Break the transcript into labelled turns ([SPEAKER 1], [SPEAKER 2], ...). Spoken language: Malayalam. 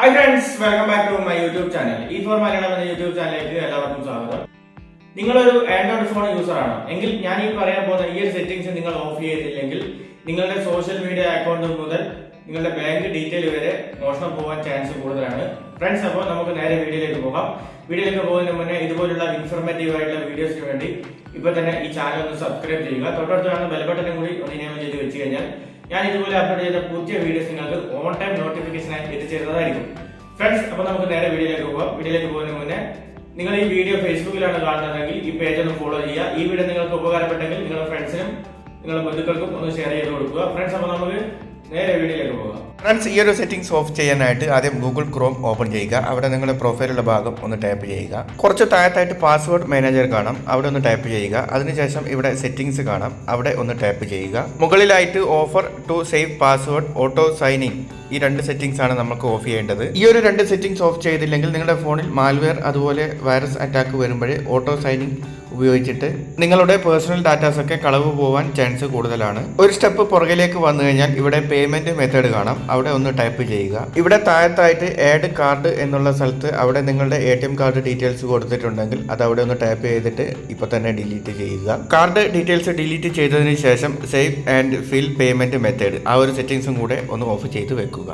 [SPEAKER 1] Hi friends welcome back to my YouTube channel E four Malayalam എന്ന യൂട്യൂബ് ചാനലിലേക്ക് എല്ലാവർക്കും സ്വാഗതം. നിങ്ങളൊരു ആൻഡ്രോയിഡ് ഫോൺ യൂസർ ആണ്. എങ്കിൽ ഞാൻ ഈ പറയാൻ പോകുന്ന ഈ ഒരു സെറ്റിംഗ്സ് നിങ്ങൾ ഓഫ് ചെയ്തില്ലെങ്കിൽ നിങ്ങളുടെ സോഷ്യൽ മീഡിയ അക്കൗണ്ട് മുതൽ നിങ്ങളുടെ ബാങ്ക് ഡീറ്റെയിൽ വരെ മോഷണം പോകാൻ ചാൻസ് കൂടുതലാണ്. ഫ്രണ്ട്സ് അപ്പോൾ നമുക്ക് നേരെ വീഡിയോയിലേക്ക് പോകാം. വീഡിയോയിലേക്ക് പോകുന്നതിന് മുന്നേ ഇതുപോലുള്ള ഇൻഫോർമേറ്റീവ് ആയിട്ടുള്ള വീഡിയോസിന് വേണ്ടി ഇപ്പൊ തന്നെ ഈ ചാനൽ ഒന്ന് സബ്സ്ക്രൈബ് ചെയ്യുക. തൊട്ടടുത്ത് കാണുന്ന ബെൽ ബട്ടനും കൂടി ഒന്ന് ഇനേബിൾ ചെയ്ത് വെച്ച് കഴിഞ്ഞാൽ ഞാൻ ഇതുപോലെ അപ്ലോഡ് ചെയ്ത പുതിയ വീഡിയോസ് നിങ്ങൾക്ക് ഓൺ ടൈം നോട്ടിഫിക്കേഷനായി എത്തിച്ചേരുന്നതായിരിക്കും. ഫ്രണ്ട്സ് അപ്പോൾ നമുക്ക് നേരെ വീഡിയോയിലേക്ക് പോകാം വീഡിയോയിലേക്ക് പോകുന്നതിന് മുന്നേ നിങ്ങൾ ഈ വീഡിയോ ഫേസ്ബുക്കിലാണ് കാണുന്നതെങ്കിൽ ഈ പേജ് ഒന്ന് ഫോളോ ചെയ്യുക. ഈ വീഡിയോ നിങ്ങൾക്ക് ഉപകാരപ്പെട്ടെങ്കിൽ നിങ്ങളുടെ ഫ്രണ്ട്സിനും നിങ്ങളുടെ ബന്ധുക്കൾക്കും ഒന്ന് ഷെയർ ചെയ്ത് കൊടുക്കുക. ഫ്രണ്ട്സ് അപ്പോൾ നമുക്ക് നേരെ വീഡിയോയിലേക്ക് പോകാം.
[SPEAKER 2] ഫ്രണ്ട്സ് ഈ ഒരു സെറ്റിംഗ്സ് ഓഫ് ചെയ്യാനായിട്ട് ആദ്യം ഗൂഗിൾ ക്രോം ഓപ്പൺ ചെയ്യുക. അവിടെ നിങ്ങളുടെ പ്രൊഫൈലുള്ള ഭാഗം ഒന്ന് ടൈപ്പ് ചെയ്യുക. കുറച്ച് താഴത്തായിട്ട് പാസ്വേഡ് മാനേജർ കാണാം. അവിടെ ഒന്ന് ടൈപ്പ് ചെയ്യുക. അതിനുശേഷം ഇവിടെ സെറ്റിംഗ്സ് കാണാം. അവിടെ ഒന്ന് ടൈപ്പ് ചെയ്യുക. മുകളിലായിട്ട് offer to save password auto signing ഈ രണ്ട് സെറ്റിംഗ്സ് ആണ് നമുക്ക് ഓഫ് ചെയ്യേണ്ടത്. ഈ ഒരു രണ്ട് സെറ്റിംഗ്സ് ഓഫ് ചെയ്തില്ലെങ്കിൽ നിങ്ങളുടെ ഫോണിൽ മാൽവെയർ അതുപോലെ വൈറസ് അറ്റാക്ക് വരുമ്പോൾ ഓട്ടോ സൈനിങ് ഉപയോഗിച്ചിട്ട് നിങ്ങളുടെ പേഴ്സണൽ ഡാറ്റാസ് ഒക്കെ കളവ് പോകാൻ ചാൻസ് കൂടുതലാണ്. ഒരു സ്റ്റെപ്പ് പുറകിലേക്ക് വന്നു കഴിഞ്ഞാൽ ഇവിടെ പേയ്മെന്റ് മെത്തേഡ് കാണാം. അവിടെ ഒന്ന് ടൈപ്പ് ചെയ്യുക. ഇവിടെ താഴത്തായിട്ട് ആഡ് കാർഡ് എന്നുള്ള സ്ഥലത്ത് അവിടെ നിങ്ങളുടെ A T M card details കൊടുത്തിട്ടുണ്ടെങ്കിൽ അത് അവിടെ ഒന്ന് ടൈപ്പ് ചെയ്തിട്ട് ഇപ്പൊ തന്നെ ഡിലീറ്റ് ചെയ്യുക. കാർഡ് ഡീറ്റെയിൽസ് ഡിലീറ്റ് ചെയ്തതിന് ശേഷം save and fill payment method ആ ഒരു സെറ്റിംഗ്സും കൂടെ ഒന്ന് ഓഫ് ചെയ്ത് വെക്കുക.